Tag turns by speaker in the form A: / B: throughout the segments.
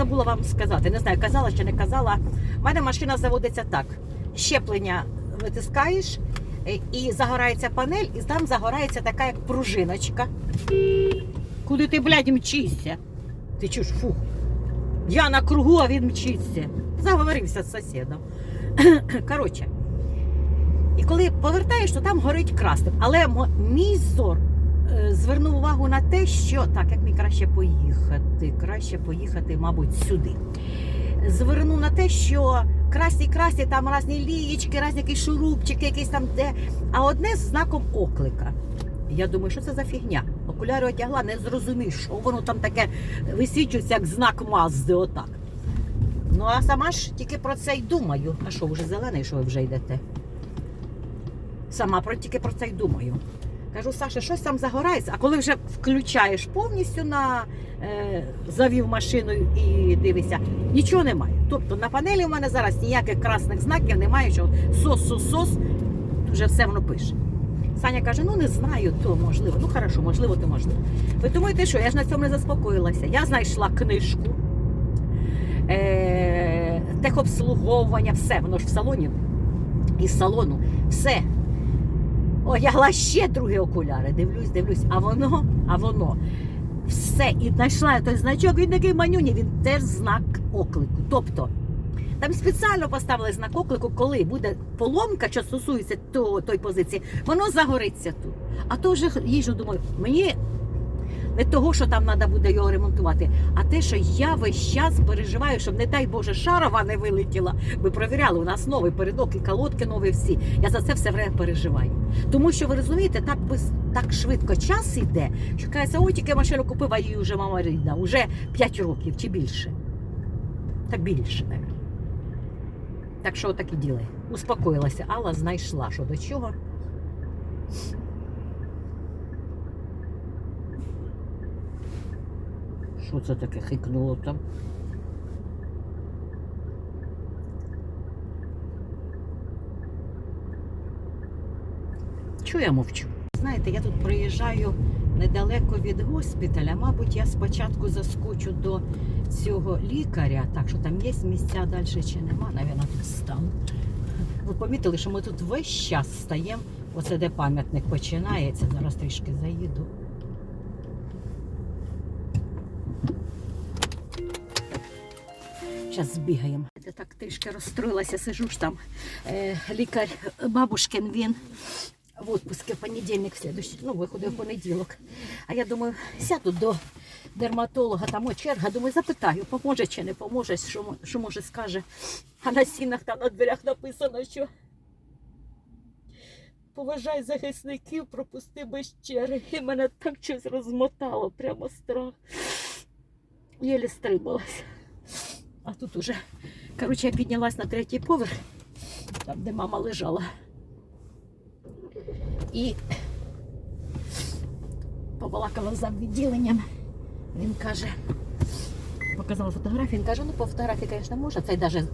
A: забула вам сказати. Не знаю, казала чи не казала. У мене машина заводиться так: щеплення витискаєш, е, і загорається панель, і там загорається така як пружиночка. Куди ти, блядь, мчишся? Ти чуш, фу. Я на кругу, а він мчиться. Заговорився з сусідом. Коротше. І коли повертаєш, то там горить красним. Але мій зор звернув увагу на те, що так, як мені краще поїхати, краще поїхати, мабуть, сюди. Звернув на те, що красні красні, там різні лієчки, різні якісь шурупчики, якісь там де. А одне з знаком оклика. Я думаю, що це за фігня? Окуляри одягла, не зрозумів, що воно там таке висвічується, як знак Мазди, отак. Ну, а сама ж тільки про це й думаю. А що, вже зелений, що ви вже йдете? Сама про тільки про це й думаю. Кажу, Саша, щось там загорається, а коли вже включаєш повністю на е, завів машину і дивишся, нічого немає. Тобто на панелі у мене зараз ніяких красних знаків немає, що сос, сос, сос, вже все воно пише. Саня каже: ну не знаю, то можливо. Ну хорошо, можливо, то можливо. Ви думаєте, що я ж на цьому не заспокоїлася. Я знайшла книжку, е, техобслуговування, все, воно ж в салоні. Із салону, все. Одягла ще другі окуляри. Дивлюсь, дивлюсь, а воно, а воно. Все, і знайшла той значок, він такий манюні, він теж знак оклику. Тобто, там спеціально поставили знак оклику, коли буде поломка, що стосується того, той позиції, воно загориться тут. А то вже їжу, думаю, мені не того, що там треба буде його ремонтувати, а те, що я весь час переживаю, щоб, не дай Боже, шарова не вилетіла. Ви провіряли, у нас новий передок і колодки нові всі. Я за це все время переживаю. Тому що ви розумієте, так без так швидко час йде, що кажеться, ой, тільки машину купив, а її вже мама рідна, вже 5 років чи більше. Та більше, навіть. Так що так і діли. Успокоїлася, Алла знайшла, що до чого. Що це таке хикнуло там? Чого я мовчу? Знаєте, я тут проїжджаю недалеко від госпіталя. Мабуть, я спочатку заскочу до цього лікаря, так що там є місця далі чи нема, навіть тут стану. Ви помітили, що ми тут весь час стаємо. Оце де пам'ятник починається. Зараз трішки заїду. Зараз збігаємо. Я так трішки розстроїлася, сижу ж там. Е, лікар бабушкин, він в отпуске в понедільник, слідуючий, ну, виходив в понеділок. А я думаю, сяду до дерматолога, там черга, думаю, запитаю, поможе чи не поможе, що, що може скаже. А на стінах там на дверях написано, що поважай захисників, пропусти без черги. І мене так щось розмотало, прямо страх. Єлі стрималась. А тут уже, коротше, я піднялась на третій поверх, там, де мама лежала. І побалакала за відділенням. Він каже, показала фотографію, він каже, ну по фотографії, звісно, може, цей навіть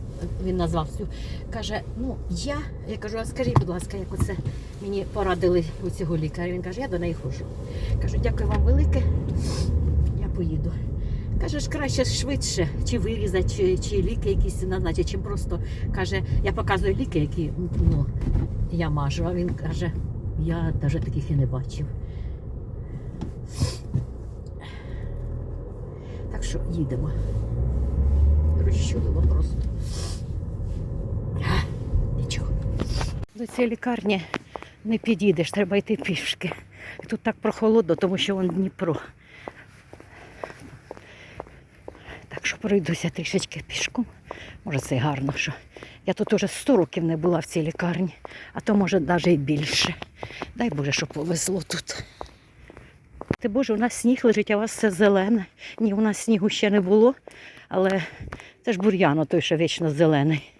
A: він назвав всю. Каже, ну я, я кажу, а скажіть, будь ласка, як оце мені порадили у цього лікаря. Він каже, я до неї ходжу. Кажу, дякую вам велике, я поїду. Каже, ж краще швидше, чи вирізати, чи, чи ліки якісь назначити, чим просто каже, я показую ліки, які ну, я мажу, а він каже, я навіть таких і не бачив. Так що їдемо. Розчулило просто. А, Нічого. До цієї лікарні не підійдеш, треба йти пішки. Тут так прохолодно, тому що вон Дніпро. Так що пройдуся трішечки пішком. Може, це гарно, що я тут уже 100 років не була в цій лікарні, а то може навіть і більше. Дай Боже, щоб повезло тут. Ти Боже, у нас сніг лежить, а у вас все зелене. Ні, у нас снігу ще не було, але це ж бур'яно той, що вічно зелений.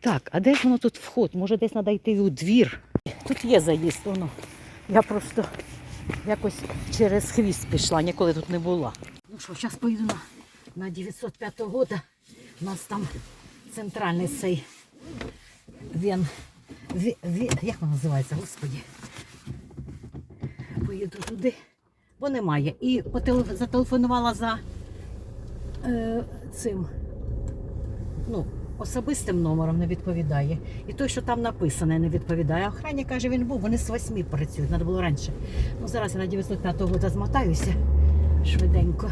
A: Так, а де ж воно тут вход? Може десь треба йти у двір. Тут є заїзд, воно. Я просто якось через хвіст пішла, ніколи тут не була. Що, зараз поїду на, на 905 года. У нас там центральний цей ві, як він називається, господі. Поїду туди, бо немає. І зателефонувала за е, цим ну, особистим номером не відповідає. І той, що там написане, не відповідає. А охранник каже, він був, вони з восьми працюють, треба було раніше. Ну зараз я на 905 года змотаюся швиденько.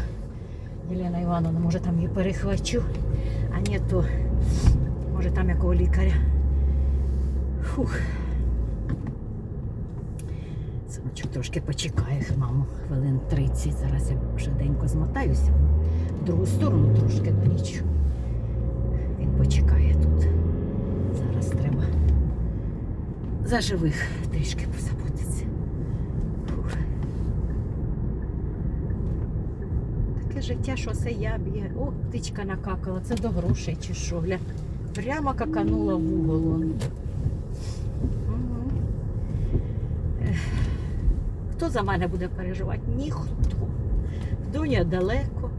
A: Єлена Івановна, може там її перехвачу, а ні, то може там якого лікаря. Фух. Синочок трошки почекає, маму, хвилин 30. Зараз я швиденько змотаюся. В другу сторону трошки на ніч. Він почекає тут. Зараз треба за живих трішки позаботитися. Фух. Таке життя, що це я б'є. О, птичка накакала, це до грошей чи що. Гля. Прямо каканула в угол. Ех. Хто за мене буде переживати? Ніхто. Дуня далеко.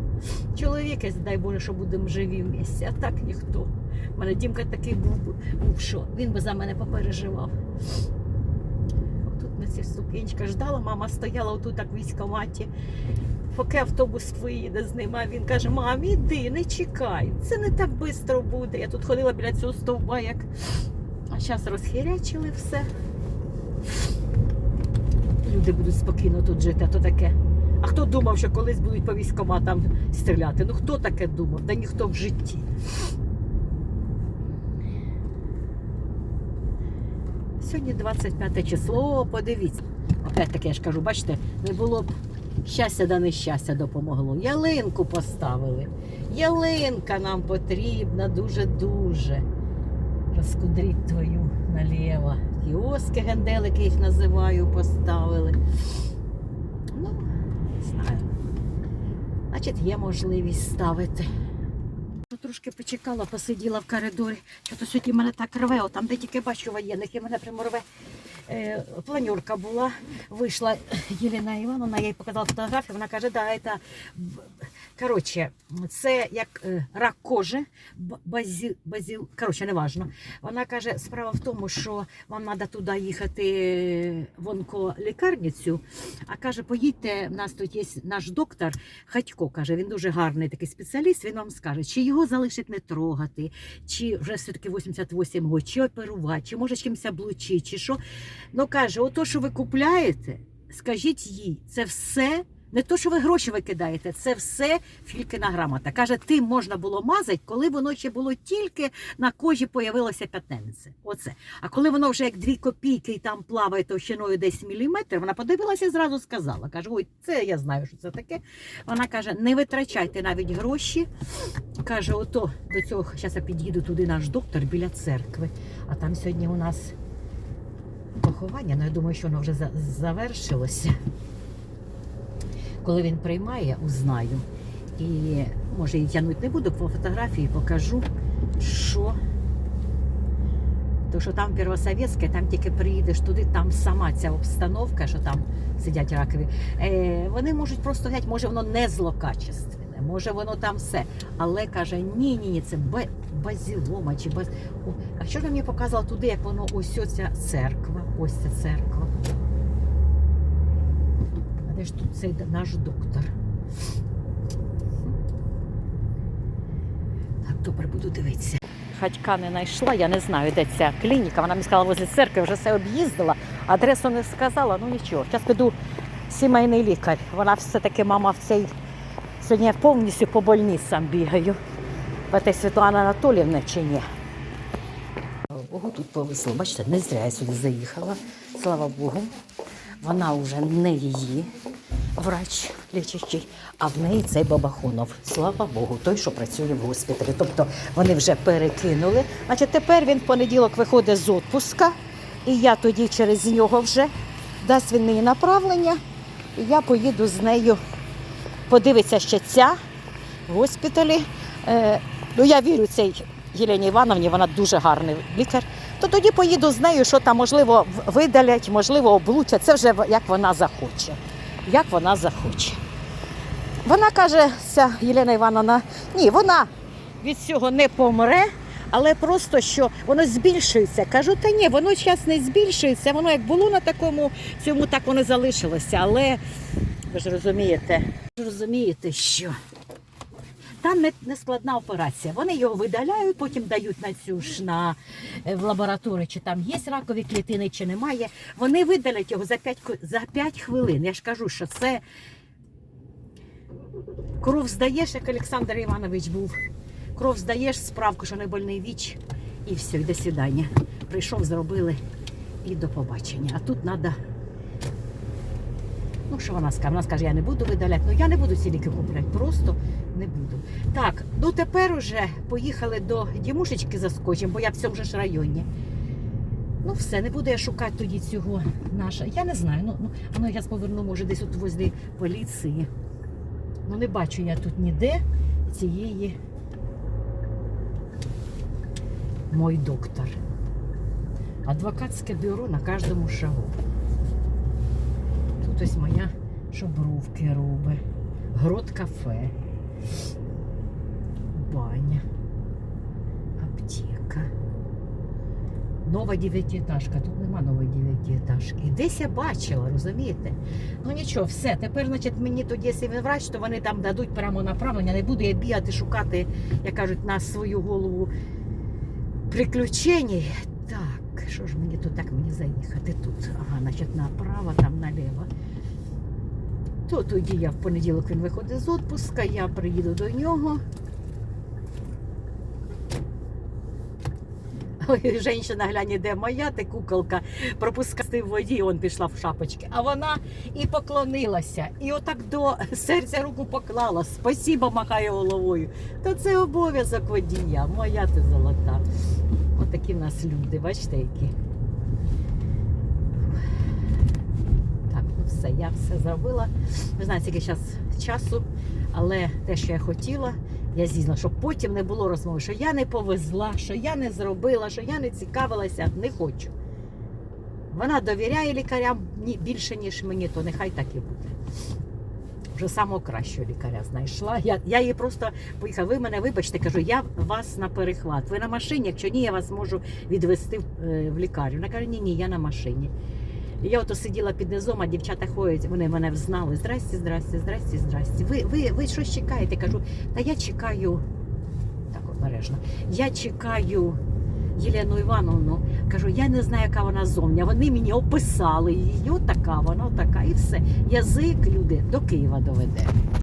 A: Чоловік, дай Боже, що будемо живі в місті, а так ніхто. У мене Дімка такий був, був що він би за мене попереживав. Тут на ці ступенечках ждала, мама стояла отут так в військкоматі. Поки автобус виїде з ним, а він каже: мам, іди, не чекай, це не так швидко буде. Я тут ходила біля цього стовба, як. А зараз розхирячили все. Люди будуть спокійно тут жити, а то таке. А хто думав, що колись будуть по військкоматам стріляти? Ну хто таке думав? Да ніхто в житті. Сьогодні 25 число, подивіться. Опять таки я ж кажу, бачите, не було б щастя да нещастя допомогло. Ялинку поставили. Ялинка нам потрібна дуже-дуже. Розкудріть твою наліво. Кіоски генделики їх називаю, поставили. Ну, не знаю. Значить, є можливість ставити. Ну, Трошки почекала, посиділа в коридорі. Що то сьогодні мене так рве, там, де тільки бачу воєнних, і мене прямо рве. Е, планерка була, вийшла Єліна Івановна, я їй показала фотографію, вона каже, да, це... Коротше, це як е, рак кожи, б- базі, базіл, коротше, неважно. Вона каже, справа в тому, що вам треба туди їхати е, в онколікарницю, а каже, поїдьте, в нас тут є наш доктор Хатько, каже, він дуже гарний такий спеціаліст, він вам скаже, чи його залишить не трогати, чи вже все-таки 88 років, чи оперувати, чи може чимось облучити, чи що. Ну каже, ото, що ви купляєте, скажіть їй, це все. Не то, що ви гроші викидаєте, це все фількина грамота. Каже, тим можна було мазати, коли воно ще було тільки на кожі появилося п'ятненице. Оце. А коли воно вже як дві копійки і там плаває товщиною десь міліметр, вона подивилася і зразу сказала. Каже, ой, це я знаю, що це таке. Вона каже, не витрачайте навіть гроші. Каже, ото до цього зараз я під'їду туди наш доктор біля церкви. А там сьогодні у нас поховання, ну я думаю, що воно вже завершилося. Коли він приймає, узнаю. І може і тягнути не буду, по фотографії покажу, що. То, що там Первосовєтське, там тільки приїдеш туди, там сама ця обстановка, що там сидять ракові. Е, вони можуть просто глядь, може воно не злокачественне, може воно там все. Але каже, ні, ні, ні, це базілома чи баз. О, а що ж мені показала туди, як воно ось оця церква, ось ця церква. Де ж тут цей наш доктор? Так, добре, буду дивитися. Хатька не знайшла, я не знаю, де ця клініка. Вона мені сказала возле церкви, вже все об'їздила, адресу не сказала, ну нічого. Зараз піду сімейний лікар. Вона все-таки мама в цей. Сьогодні я повністю по больницям бігаю. Бате Світлана Анатоліївна чи ні? Богу тут повезло. Бачите, не зря я сюди заїхала. Слава Богу. Вона вже не її врач лічащий, а в неї цей Бабахунов. Слава Богу, той, що працює в госпіталі. Тобто вони вже перекинули. Значить, тепер він в понеділок виходить з відпуска, і я тоді через нього вже дасть він мені направлення, і я поїду з нею. Подивиться ще ця в госпіталі. Е, ну, я вірю цій Єлені Івановні, вона дуже гарний лікар. То тоді поїду з нею, що там, можливо, видалять, можливо, облучать. Це вже як вона захоче. Як вона захоче. Вона каже, ця Єлена Івановна, ні, вона від цього не помре, але просто що воно збільшується. Кажу, та ні, воно час не збільшується, воно як було на такому цьому, так воно залишилося. Але ви ж розумієте, ви ж розумієте, що Там не, не складна операція. Вони його видаляють, потім дають на цю ж на е, в лабораторію, чи там є ракові клітини, чи немає. Вони видалять його за 5, за 5 хвилин. Я ж кажу, що це кров здаєш, як Олександр Іванович був. Кров здаєш, справку, що не больний віч, і все, і до свидання. Прийшов, зробили і до побачення. А тут треба. Ну, що вона скаже? Вона скаже, я не буду видаляти. Ну я не буду ці ліки купляти, просто не буду. Так, ну тепер уже поїхали до Дімушечки заскочимо, бо я в цьому ж районі. Ну, все, не буду я шукати тоді цього наша. Я не знаю. Ну, ну, ну я поверну, може, десь от возле поліції. Ну, не бачу я тут ніде цієї мой доктор. Адвокатське бюро на кожному шагу. Тут ось моя шобровки робить. Грот кафе. Баня. Аптека. Нова дев'ятиэтажка. Тут нема нової дев'ятиэтажки. Десь я бачила, розумієте? Ну нічого, все. Тепер, значить, мені тоді, якщо він врач, то вони там дадуть прямо направлення. Не буду я бігати, шукати, як кажуть, на свою голову приключень. Так, що ж мені тут так мені заїхати? Тут, ага, значить, направо, там наліво. То тоді я в понеділок він виходить з відпуска, я приїду до нього. Ой, женщина, глянь, іде моя, ти куколка, пропускати в воді, он пішла в шапочки. А вона і поклонилася, і отак до серця руку поклала. Спасіба махає головою. Та це обов'язок водія. Моя ти золота. Отакі в нас люди, бачите, які. Так, ну все, я все зробила. Ви знаєте, скільки зараз часу, але те, що я хотіла, я з'їздила, щоб потім не було розмови, що я не повезла, що я не зробила, що я не цікавилася, не хочу. Вона довіряє лікарям більше, ніж мені, то нехай так і буде. Вже самого кращого лікаря знайшла. Я, я їй просто поїхала. Ви мене вибачте, кажу, я вас на перехват. Ви на машині, якщо ні, я вас можу відвести в, е, в лікарню. Вона каже, ні, ні, я на машині. Я ото сиділа під низом, а дівчата ходять, вони мене взнали. Здрасте, здрасте, здрасте, здрасте. Ви, ви, ви щось чекаєте? Кажу, та я чекаю. Так обережно. Я чекаю Єлену Івановну. Кажу, я не знаю, яка вона зовня. Вони мені описали її. Отака, вона така, і все. Язик люди до Києва доведе.